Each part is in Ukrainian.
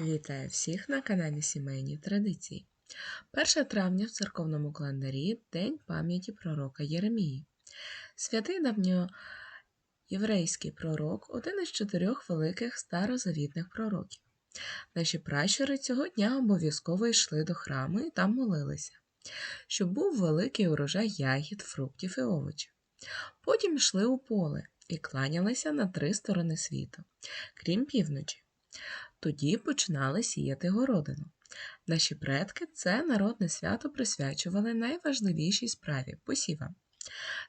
Вітаю всіх на каналі Сімейні Традиції. 1 травня в церковному календарі День пам'яті пророка Єремії. Святий давньоєврейський пророк один із чотирьох великих старозавітних пророків. Наші пращури цього дня обов'язково йшли до храму і там молилися, щоб був великий урожай ягід, фруктів і овочів. Потім йшли у поле і кланялися на три сторони світу, крім півночі. Тоді починали сіяти городину. Наші предки це народне свято присвячували найважливішій справі посівам.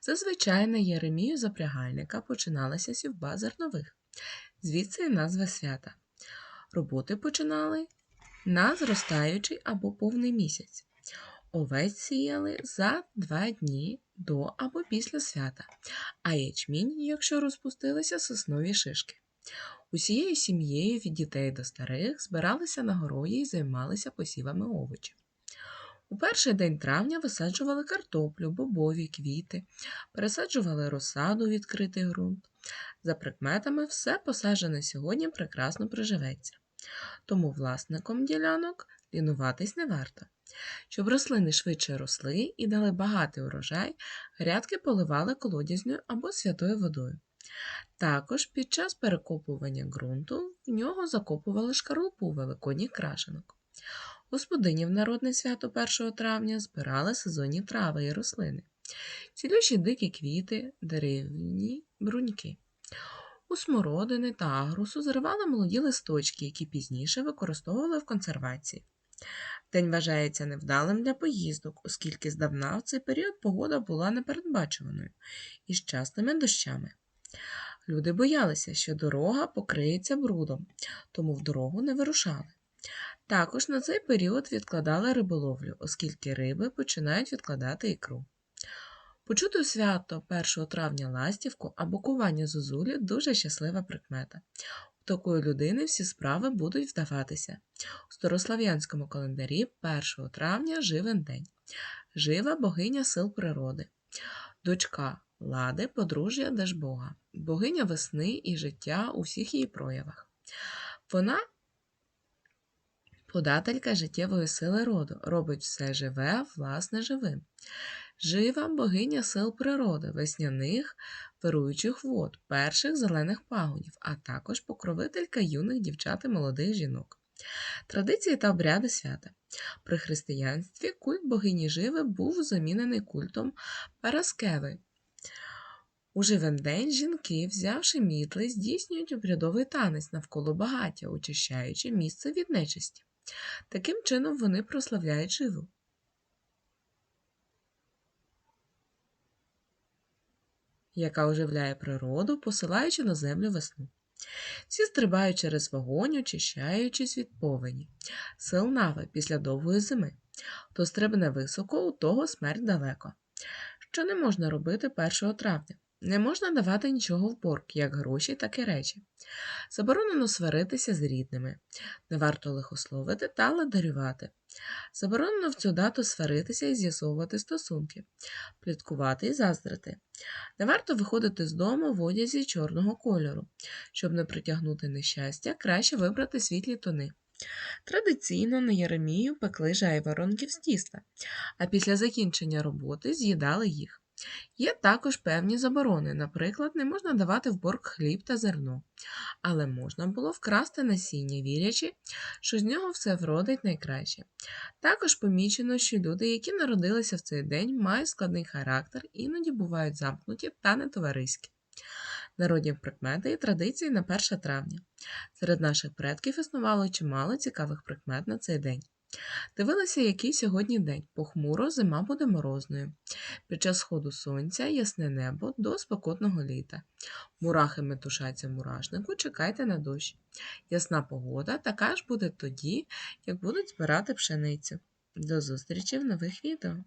Зазвичай на Єремію запрягальника починалася сівба зернових, звідси і назва свята. Роботи починали на зростаючий або повний місяць. Овець сіяли за два дні до або після свята, а ячмінь, якщо розпустилися соснові шишки. Усією сім'єю від дітей до старих збиралися на городі і займалися посівами овочів. У перший день травня висаджували картоплю, бобові, квіти, пересаджували розсаду у відкритий ґрунт. За прикметами, все посаджене сьогодні прекрасно приживеться. Тому власникам ділянок лінуватись не варто. Щоб рослини швидше росли і дали багатий урожай, грядки поливали колодязною або святою водою. Також під час перекопування ґрунту в нього закопували шкарлупу великодніх крашенок. Господині в народне свято 1 травня збирали сезонні трави і рослини, цілющі дикі квіти, деревні бруньки. У смородини та агрусу зривали молоді листочки, які пізніше використовували в консервації. День вважається невдалим для поїздок, оскільки здавна в цей період погода була непередбачуваною і з частими дощами. Люди боялися, що дорога покриється брудом, тому в дорогу не вирушали. Також на цей період відкладали риболовлю, оскільки риби починають відкладати ікру. Почути свято 1 травня ластівку або кування зозулі дуже щаслива прикмета. У такої людини всі справи будуть вдаватися. У старослав'янському календарі 1 травня живен день. Жива богиня сил природи, дочка лади, подружжя Дажбога, богиня весни і життя у всіх її проявах. Вона подателька життєвої сили роду, робить все живе, власне, живим. Жива богиня сил природи, весняних вируючих вод, перших зелених пагонів, а також покровителька юних дівчат і молодих жінок. Традиції та обряди свята. При християнстві культ богині Живи був замінений культом Параскеви. У живен день жінки, взявши мітли, здійснюють обрядовий танець навколо багаття, очищаючи місце від нечисті. Таким чином вони прославляють живу. яка оживляє природу, посилаючи на землю весну. Всі стрибають через вогонь, очищаючись від повені, сил нави після довгої зими. Хто стрибне високо, у того смерть далеко. Що не можна робити 1 травня? Не можна давати нічого в борг, як гроші, так і речі. Заборонено сваритися з рідними, не варто лихословити та ладарювати. Заборонено в цю дату сваритися і з'ясовувати стосунки, пліткувати і заздрити. Не варто виходити з дому в одязі чорного кольору. Щоб не притягнути нещастя, краще вибрати світлі тони. Традиційно на Єремію пекли жайворонків з тіста, а після закінчення роботи з'їдали їх. Є також певні заборони, наприклад, не можна давати в борг хліб та зерно, але можна було вкрасти насіння, вірячи, що з нього все вродить найкраще. Також помічено, що люди, які народилися в цей день, мають складний характер, іноді бувають замкнуті та нетовариські. Народні прикмети і традиції на 1 травня. Серед наших предків існувало чимало цікавих прикмет на цей день. Дивилися, який сьогодні день. Похмуро зима буде морозною. Під час сходу сонця ясне небо до спекотного літа. Мурахи метушаться в мурашнику, чекайте на дощ. Ясна погода така ж буде тоді, як будуть збирати пшеницю. До зустрічі в нових відео!